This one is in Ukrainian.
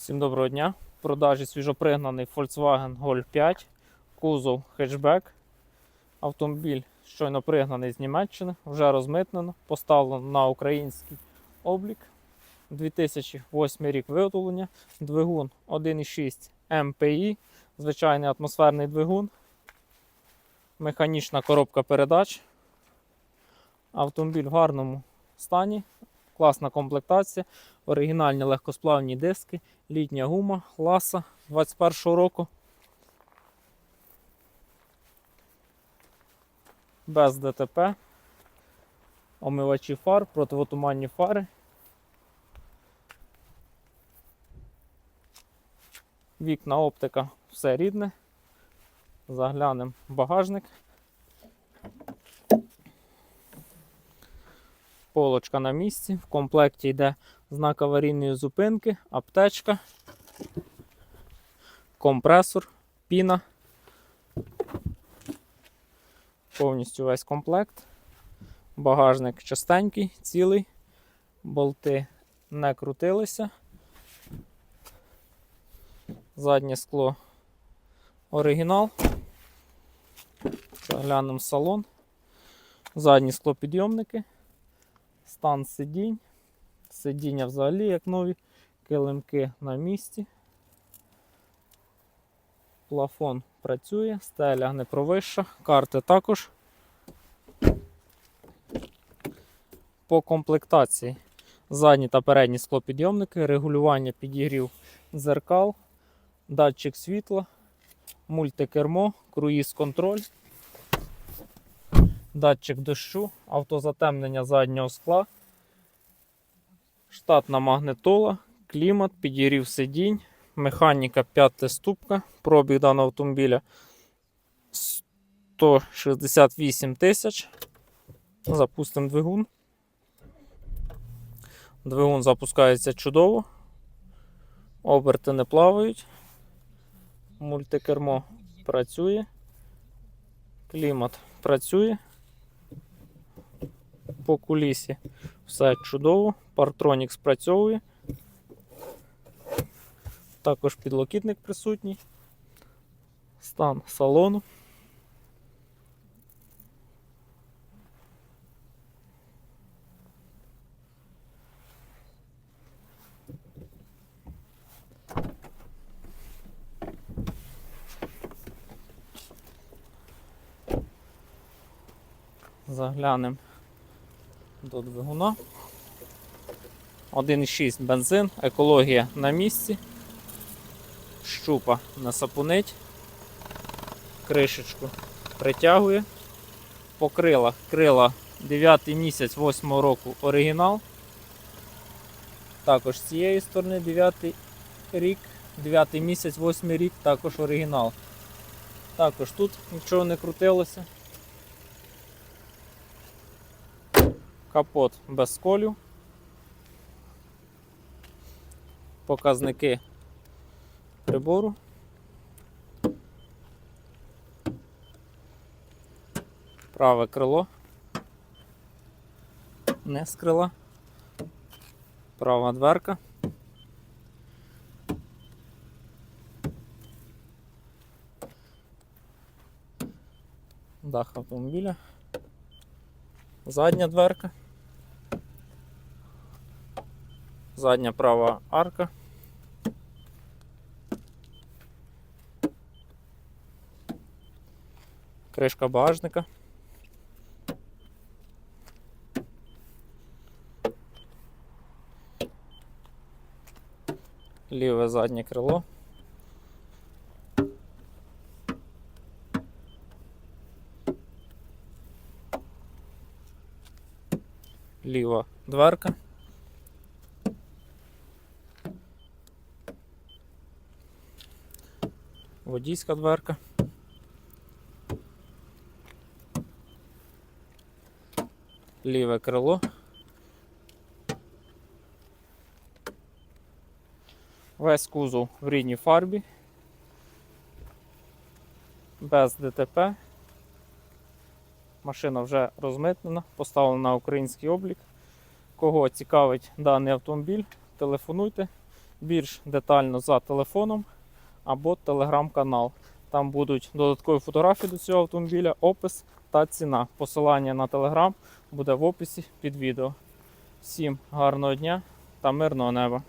Всім доброго дня. В продажі свіжопригнаний Volkswagen Golf 5, кузов хетчбек. Автомобіль щойно пригнаний з Німеччини, вже розмитнено, поставлено на український облік. 2008 рік виготовлення, двигун 1,6 MPI, звичайний атмосферний двигун, механічна коробка передач. Автомобіль в гарному стані, класна комплектація, оригінальні легкосплавні диски, літня гума ласа 21 року. Без ДТП, омивачі фар, противотуманні фари. Вікна оптика, все рідне. Заглянемо в багажник. Полочка на місці. В комплекті йде знак аварійної зупинки, аптечка, компресор, піна. Повністю весь комплект. Багажник чистенький, цілий, болти не крутилися. Заднє скло оригінал. Заглянемо в салон. Задні склопідйомники, стан сидінь. Сидіння взагалі як нові, килимки на місці. Плафон працює, стеля не провища, карти також. По комплектації задні та передні склопідйомники, регулювання підігрів дзеркал, датчик світла, мультикермо, круїз-контроль, датчик дощу, автозатемнення заднього скла штатна магнитола, клімат, підігрів сидінь, механіка 5 ступка, пробіг даного автомобіля 168 тисяч. Запустимо двигун. Двигун запускається чудово. Оберти не плавають. Мультикермо працює. Клімат працює. По кулісі все чудово. Партронік спрацьовує. Також підлокітник присутній. Стан салону. Заглянемо до двигуна. 1,6 бензин, екологія на місці. Щупа не сапунить. Кришечку притягує. По крилах крила 9 місяць 8 року оригінал. Також з цієї сторони 9 рік, 9 місяць 8 рік, також оригінал. Також тут нічого не крутилося. Капот без сколів. Показники прибору. Праве крило. Не з крила. Права дверка. Дах автомобіля. Задня дверка. Задня права арка. Кришка багажника. Ліве заднє крило. Ліва дверка. Водійська дверка. Ліве крило. Весь кузов в рідній фарбі. Без ДТП. Машина вже розмитнена, поставлена на український облік. Кого цікавить даний автомобіль, телефонуйте більш детально за телефоном або телеграм-канал. Там будуть додаткові фотографії до цього автомобіля, опис та ціна. Посилання на телеграм буде в описі під відео. Всім гарного дня та мирного неба!